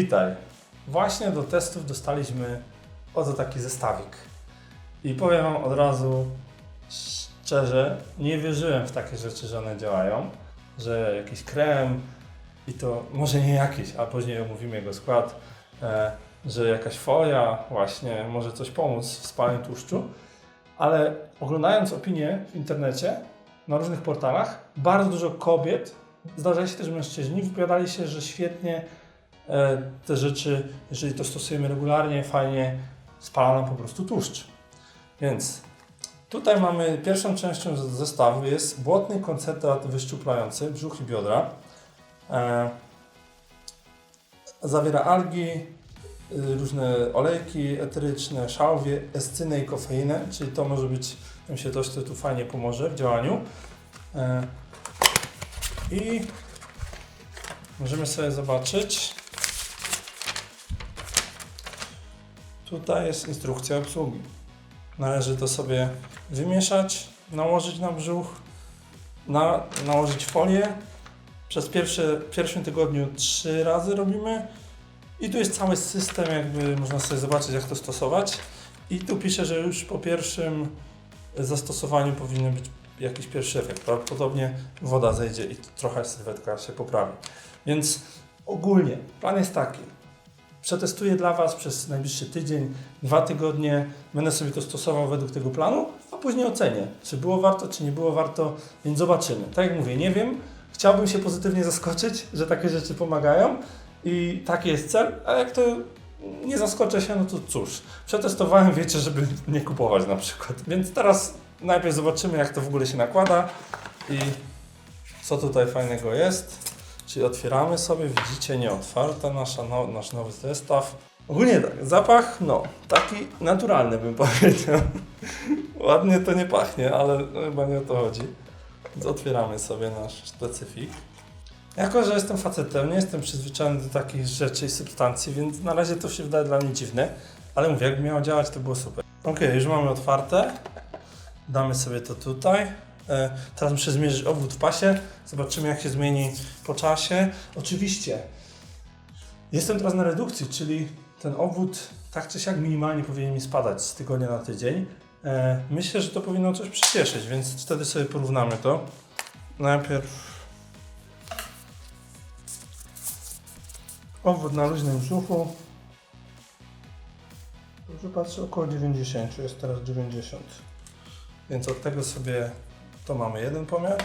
Witaj. Właśnie do testów dostaliśmy oto taki zestawik. I powiem Wam od razu szczerze, nie wierzyłem w takie rzeczy, że one działają. Że jakiś krem i to może nie jakiś, a później omówimy jego skład, e, że jakaś folia właśnie może coś pomóc w spalaniu tłuszczu. Ale oglądając opinie w internecie, na różnych portalach, bardzo dużo kobiet, zdarzali się też mężczyźni, wypowiadali się, że świetnie te rzeczy, jeżeli to stosujemy regularnie, fajnie spala nam po prostu tłuszcz. Więc tutaj mamy pierwszą częścią zestawu jest błotny koncentrat wyszczuplający brzuch i biodra. E, zawiera algi, y, różne olejki eteryczne, szałwie, escynę i kofeinę, czyli to może być tym się coś, co tu fajnie pomoże w działaniu. E, I możemy sobie zobaczyć. Tutaj jest instrukcja obsługi. Należy to sobie wymieszać, nałożyć na brzuch, na, nałożyć folię. Przez pierwsze, pierwszym tygodniu trzy razy robimy. I tu jest cały system, jakby można sobie zobaczyć, jak to stosować. I tu pisze, że już po pierwszym zastosowaniu powinien być jakiś pierwszy efekt. Prawdopodobnie woda zejdzie i trochę sylwetka się poprawi. Więc ogólnie plan jest taki. Przetestuję dla Was przez najbliższy tydzień, dwa tygodnie. Będę sobie to stosował według tego planu, a później ocenię, czy było warto, czy nie było warto, więc zobaczymy. Tak jak mówię, nie wiem. Chciałbym się pozytywnie zaskoczyć, że takie rzeczy pomagają i taki jest cel, a jak to nie zaskoczę się, no to cóż. Przetestowałem, wiecie, żeby nie kupować na przykład. Więc teraz najpierw zobaczymy, jak to w ogóle się nakłada i co tutaj fajnego jest. Czyli otwieramy sobie, widzicie, nieotwarta nasza, no, nasz nowy zestaw. Ogólnie tak, zapach, no, taki naturalny bym powiedział. Ładnie to nie pachnie, ale chyba nie o to chodzi. Więc otwieramy sobie nasz specyfik. Jako, że jestem facetem, nie jestem przyzwyczajony do takich rzeczy i substancji, więc na razie to się wydaje dla mnie dziwne. Ale mówię, jakby miało działać, to było super. Ok, już mamy otwarte. Damy sobie to tutaj. E, teraz muszę zmierzyć obwód w pasie. Zobaczymy, jak się zmieni po czasie. Oczywiście, jestem teraz na redukcji, czyli ten obwód tak czy siak minimalnie powinien mi spadać z tygodnia na tydzień. E, myślę, że to powinno coś przyspieszyć, więc wtedy sobie porównamy to. Najpierw obwód na luźnym brzuchu. Dobrze patrzę, około 90, jest teraz 90. Więc od tego sobie to mamy jeden pomiar.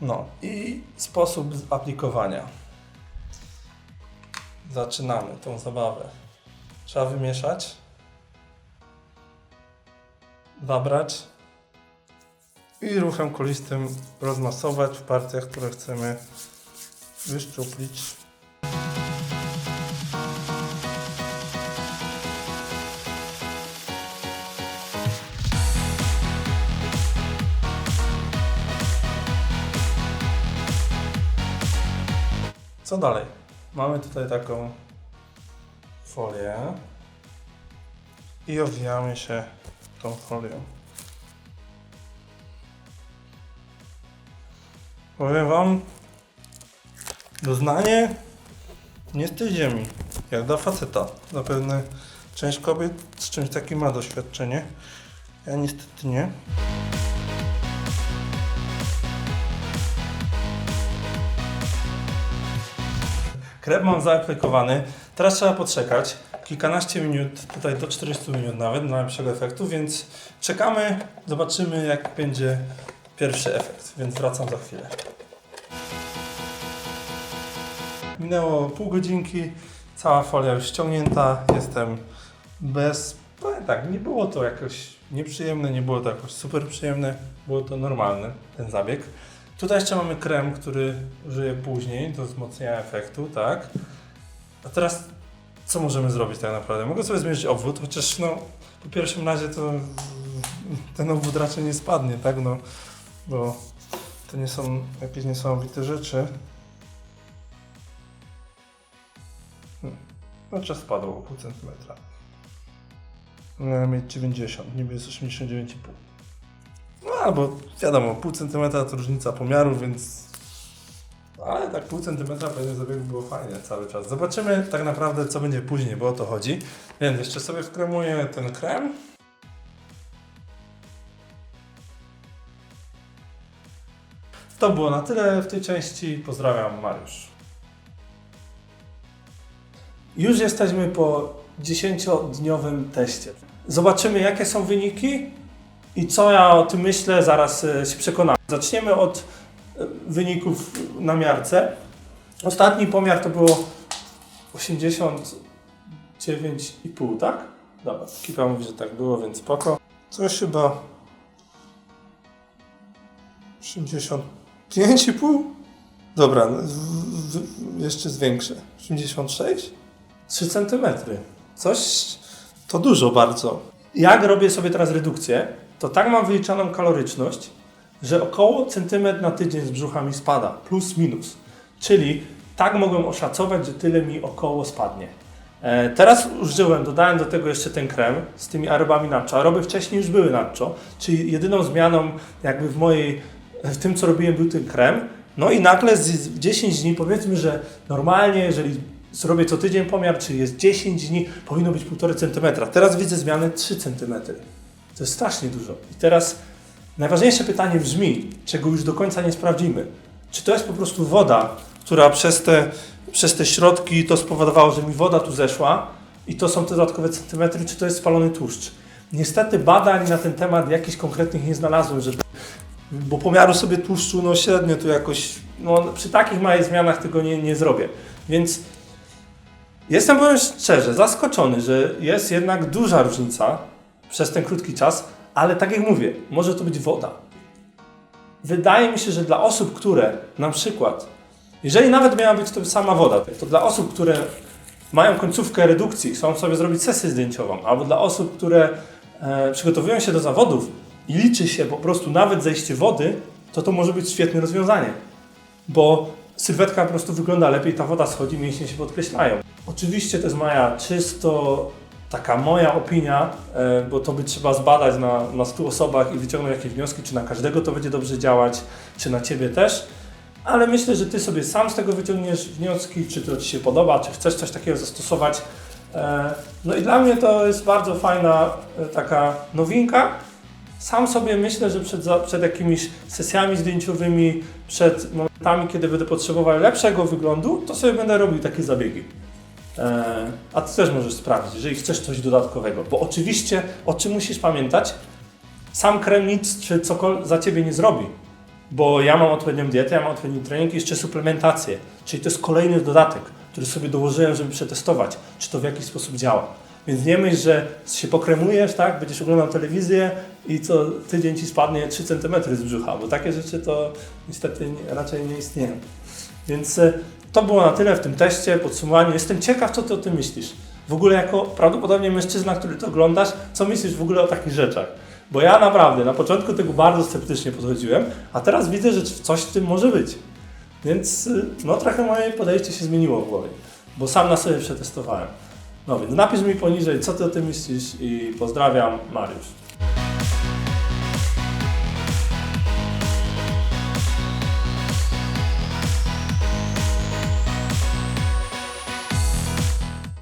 No i sposób aplikowania. Zaczynamy tą zabawę. Trzeba wymieszać, zabrać i ruchem kulistym rozmasować w partiach, które chcemy wyszczuplić. Co dalej? Mamy tutaj taką folię i owijamy się tą folią. Powiem Wam, doznanie nie z tej ziemi, jak dla faceta. Zapewne część kobiet z czymś takim ma doświadczenie. Ja niestety nie. Krep mam zaaplikowany. Teraz trzeba poczekać kilkanaście minut, tutaj do 40 minut nawet dla lepszego efektu, więc czekamy, zobaczymy jak będzie pierwszy efekt, więc wracam za chwilę. Minęło pół godzinki, cała folia już ściągnięta, jestem bez... Powiem tak, nie było to jakoś nieprzyjemne, nie było to jakoś super przyjemne, było to normalne, ten zabieg. Tutaj jeszcze mamy krem, który użyję później do wzmocnienia efektu, tak? A teraz co możemy zrobić tak naprawdę? Mogę sobie zmierzyć obwód, chociaż no po pierwszym razie to ten obwód raczej nie spadnie, tak? No, bo to nie są jakieś niesamowite rzeczy. Hmm. No spadło o pół centymetra. Miałem mieć 90, niby jest 89,5. No albo wiadomo, pół centymetra to różnica pomiaru, więc Ale tak pół centymetra pewnie zabiegu było fajnie cały czas. Zobaczymy tak naprawdę co będzie później, bo o to chodzi. Więc jeszcze sobie wkremuję ten krem. To było na tyle w tej części. Pozdrawiam, Mariusz. Już jesteśmy po 10-dniowym teście. Zobaczymy, jakie są wyniki i co ja o tym myślę, zaraz e, się przekonamy. Zaczniemy od e, wyników na miarce. Ostatni pomiar to było 89,5, tak? Dobra, Kipa mówi, że tak było, więc spoko. Coś chyba 85,5? Dobra, no, jeszcze zwiększę. 86? 3 cm. Coś to dużo bardzo. Jak robię sobie teraz redukcję, to tak mam wyliczaną kaloryczność, że około centymetr na tydzień z brzucha mi spada, plus minus. Czyli tak mogłem oszacować, że tyle mi około spadnie. E, teraz użyłem, dodałem do tego jeszcze ten krem z tymi aerobami nacho. Aeroby wcześniej już były nacho, czyli jedyną zmianą jakby w mojej, w tym co robiłem był ten krem. No i nagle z 10 dni, powiedzmy, że normalnie, jeżeli zrobię co tydzień pomiar, czyli jest 10 dni, powinno być 1,5 cm. Teraz widzę zmianę 3 cm. To jest strasznie dużo. I teraz najważniejsze pytanie brzmi, czego już do końca nie sprawdzimy. Czy to jest po prostu woda, która przez te, przez te środki to spowodowało, że mi woda tu zeszła i to są te dodatkowe centymetry, czy to jest spalony tłuszcz? Niestety badań na ten temat jakichś konkretnych nie znalazłem, żeby, bo pomiaru sobie tłuszczu no średnio to jakoś, no przy takich małych zmianach tego nie, nie zrobię. Więc jestem, powiem szczerze, zaskoczony, że jest jednak duża różnica przez ten krótki czas, ale tak jak mówię, może to być woda. Wydaje mi się, że dla osób, które na przykład, jeżeli nawet miała być to sama woda, to dla osób, które mają końcówkę redukcji, chcą sobie zrobić sesję zdjęciową, albo dla osób, które e, przygotowują się do zawodów i liczy się po prostu nawet zejście wody, to to może być świetne rozwiązanie. Bo sylwetka po prostu wygląda lepiej, ta woda schodzi, mięśnie się podkreślają. Oczywiście to jest moja czysto taka moja opinia, e, bo to by trzeba zbadać na, na 100 osobach i wyciągnąć jakieś wnioski, czy na każdego to będzie dobrze działać, czy na Ciebie też. Ale myślę, że Ty sobie sam z tego wyciągniesz wnioski, czy to Ci się podoba, czy chcesz coś takiego zastosować. E, No i dla mnie to jest bardzo fajna e, taka nowinka. Sam sobie myślę, że przed, przed jakimiś sesjami zdjęciowymi, przed momentami, kiedy będę potrzebował lepszego wyglądu, to sobie będę robił takie zabiegi. E, A ty też możesz sprawdzić, jeżeli chcesz coś dodatkowego. Bo oczywiście, o czym musisz pamiętać, sam krem nic czy cokolwiek za ciebie nie zrobi. Bo ja mam odpowiednią dietę, ja mam odpowiedni trening i jeszcze suplementację. Czyli to jest kolejny dodatek, który sobie dołożyłem, żeby przetestować, czy to w jakiś sposób działa. Więc nie myśl, że się pokremujesz, tak? Będziesz oglądał telewizję i co tydzień ci spadnie 3 cm z brzucha, bo takie rzeczy to niestety nie, raczej nie istnieją. Więc e, to było na tyle w tym teście, podsumowaniu. Jestem ciekaw, co ty o tym myślisz. W ogóle jako prawdopodobnie mężczyzna, który to oglądasz, co myślisz w ogóle o takich rzeczach? Bo ja naprawdę na początku tego bardzo sceptycznie podchodziłem, a teraz widzę, że coś w tym może być. Więc y, no trochę moje podejście się zmieniło w głowie, bo sam na sobie przetestowałem. No więc napisz mi poniżej, co ty o tym myślisz i pozdrawiam, Mariusz.